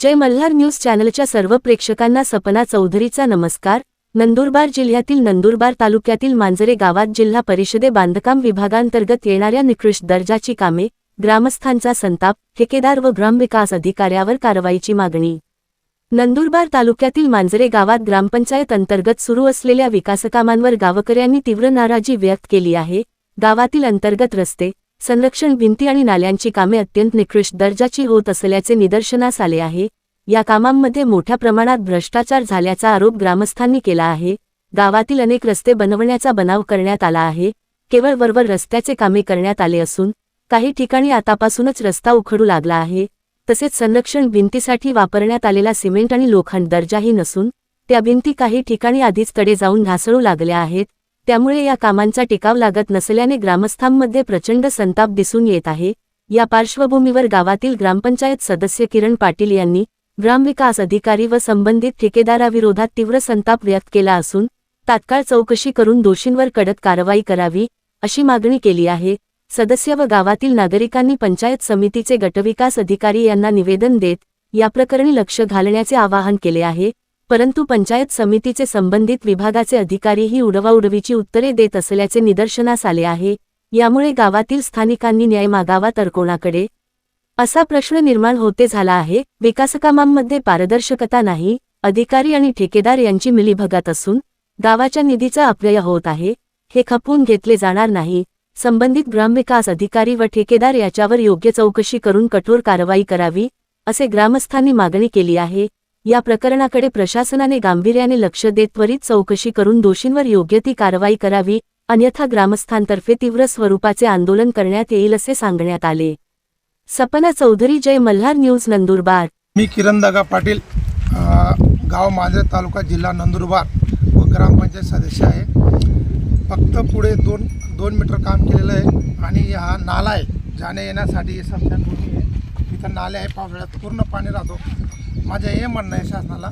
जय Malhar news चॅनलच्या सर्व प्रेक्षकांना सपना चौधरीचा नमस्कार. नंदुरबार जिल्ह्यातील नंदुरबार तालुक्यातील मांजरे गावात जिल्हा परिषदे बांधकाम विभागांतर्गत येणाऱ्या निकृष्ट दर्जाची कामे ग्रामस्थांचा संताप ठेकेदार व ग्रामविकास अधिकाऱ्यावर कारवाईची मागणी. नंदुरबार तालुक्यातील मांजरे गावात ग्रामपंचायत अंतर्गत सुरू असलेल्या विकासकामांवर गावकऱ्यांनी तीव्र नाराजी व्यक्त केली आहे. गावातील अंतर्गत रस्ते संरक्षण भिंती आणि नाल्यांची कामे अत्यंत निकृष्ट दर्जाची होत असल्याचे निदर्शनास आले आहे. या कामांमध्ये मोठ्या प्रमाणात भ्रष्टाचार झाल्याचा आरोप ग्रामस्थांनी केला आहे. गावातील अनेक रस्ते बनवण्याचा बनाव करण्यात आला आहे. केवळ वरवर रस्त्याचे कामे करण्यात आले असून काही ठिकाणी आतापासूनच रस्ता उखडू लागला आहे. तसेच संरक्षण भिंतीसाठी वापरण्यात आलेला सिमेंट आणि लोखंड दर्जाही नसून त्या भिंती काही ठिकाणी आधीच तडे जाऊन ढासळू लागल्या आहेत. त्यामुळे या कामांचा टिकाव लागत नसल्याने ग्रामस्थांमध्ये प्रचंड संताप दिसून येत आहे. या पार्श्वभूमीवर गावातील ग्रामपंचायत सदस्य किरण पाटील यांनी ग्रामविकास अधिकारी व संबंधित ठेकेदाराविरोधात तीव्र संताप व्यक्त केला असून तात्काळ चौकशी करून दोषींवर कडक कारवाई करावी अशी मागणी केली आहे. सदस्य व गावातील नागरिकांनी पंचायत समितीचे गटविकास अधिकारी यांना निवेदन देत याप्रकरणी लक्ष घालण्याचे आवाहन केले आहे. परंतु पंचायत समितीचे संबंधित विभागाचे अधिकारीही उडवाउडवीची उत्तरे देत असल्याचे निदर्शनास आले आहे यामुळे गावातील स्थानिकांनी न्याय मागावा तर कोणाकडे असा प्रश्न निर्माण होते झाला आहे विकासकामांमध्ये पारदर्शकता नाही अधिकारी आणि ठेकेदार यांची मिलीभगत असून गावाच्या निधीचा अपव्यय होत आहे हे खपवून घेतले जाणार नाही संबंधित ग्रामविकास अधिकारी व ठेकेदार याच्यावर योग्य चौकशी करून कठोर कारवाई करावी असे ग्रामस्थांनी मागणी केली आहे या प्रकरणाकडे प्रशासनाने गांभीर्याने लक्ष देत त्वरित चौकशी करून दोषींवर योग्य ती कारवाई करावी अन्यथा ग्रामस्थांतर्फे तीव्र स्वरूपाचे आंदोलन करण्यात येईल असे सांगण्यात आले. सपना चौधरी जय मल्हार न्यूज नंदुरबार. मी किरण दगा पाटील गाव मांजरे तालुका जिल्हा नंदुरबार व ग्रामपंचायत सदस्य आहे. फक्त पुढे दोन दोन मीटर काम केलेलं आहे आणि हा नाला आहे. जाण्या येण्यासाठी समशानभूमी आहे. तिथं नाले आहे पावसाळ्यात पूर्ण पाणी राहतो. माझं हे म्हणणं आहे शासनाला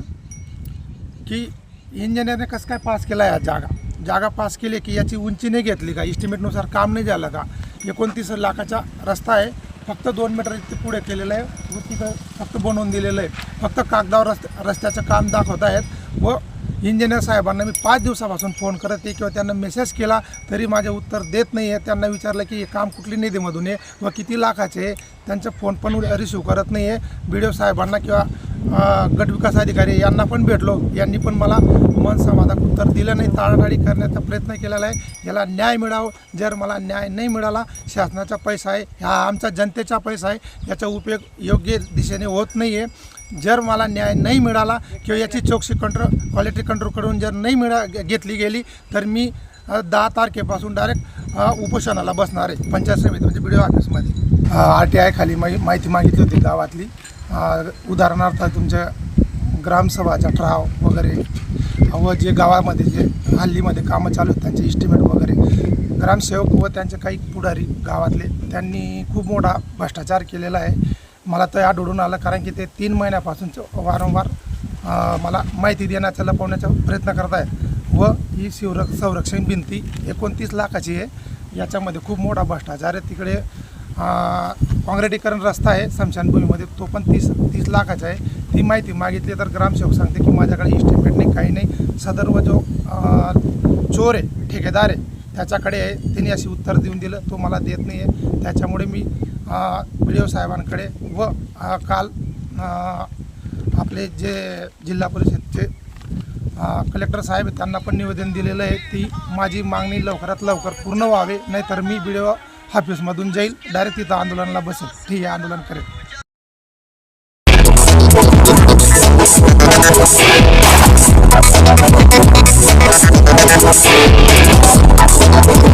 की इंजिनिअरने कसं काय पास केला आहे जागा? जागा पास केली की याची उंची नाही घेतली का? इस्टिमेटनुसार काम नाही झालं का? एकोणतीस लाखाचा रस्ता आहे. फक्त दोन मीटर इथे पुढे केलेलं आहे. व तिथं फक्त बनवून दिलेलं आहे. फक्त कागदावर रस्त रस्त्याचं काम दाखवत आहेत व इंजिनियर साहेबांना मी पाच दिवसापासून फोन करत आहे किंवा त्यांना मेसेज केला तरी माझे उत्तर देत नाही आहे त्यांना विचारलं की हे काम कुठली निधीमधून आहे व किती लाखाचे आहे? त्यांचा फोन पण रिसिव्ह करत नाही आहे बी डी ओ साहेबांना किंवा गट विकास अधिकारी यांना पण भेटलो. यांनी पण मला मन समाधान उत्तर दिलं नाही. ताळाटाळी करण्याचा प्रयत्न केलेला आहे. याला न्याय मिळावं. जर मला न्याय नाही मिळाला शासनाचा पैसा आहे. हा आमचा जनतेचा पैसा आहे. याचा उपयोग योग्य दिशेने होत नाही आहे जर मला न्याय नाही मिळाला किंवा याची चौकशी कंट्रोल क्वालिटी कंट्रोलकडून जर नाही मिळा घेतली गेली तर मी दहा तारखेपासून डायरेक्ट उपोषणाला बसणार आहे. पंचायत समिती म्हणजे बी डी ऑफिसमध्ये आर टी आय खाली माहि माहिती मागितली होती गावातली. उदाहरणार्थ तुमच्या ग्रामसभाच्या ठराव वगैरे व जे गावामध्ये जे हल्लीमध्ये कामं चालू आहेत त्यांचे इस्टिमेट वगैरे. ग्रामसेवक व त्यांचे काही पुढारी गावातले त्यांनी खूप मोठा भ्रष्टाचार केलेला आहे. मला तर आढळून आलं कारण की ते तीन महिन्यापासून वारंवार मला माहिती देण्याचा लपवण्याचा प्रयत्न करत आहेत व ही शिवर संरक्षण भिंती एकोणतीस लाखाची आहे. याच्यामध्ये खूप मोठा भ्रष्टाचार आहे. तिकडे काँक्रिटीकरण रस्ता आहे स्मशानभूमीमध्ये तो पण तीस तीस लाखाचा आहे. ती माहिती मागितली तर ग्रामसेवक सांगते की माझ्याकडे इस्टिमेट नाही काही नाही. सदर्व जो चोर आहे ठेकेदार आहे त्याच्याकडे आहे. त्यांनी अशी उत्तर देऊन दिलं तो मला देत नाही आहे त्याच्यामुळे मी बी डी ओ साहेबांकडे व काल आपले जे जिल्हा परिषदचे कलेक्टर साहेब त्यांना पण निवेदन दिलेलं आहे. ती माझी मागणी लवकरात लवकर पूर्ण व्हावे नाहीतर मी बी डी मधून जाईल. डायरेक्ट तिथं आंदोलनाला बसेल. ठीक आहे आंदोलन करेल.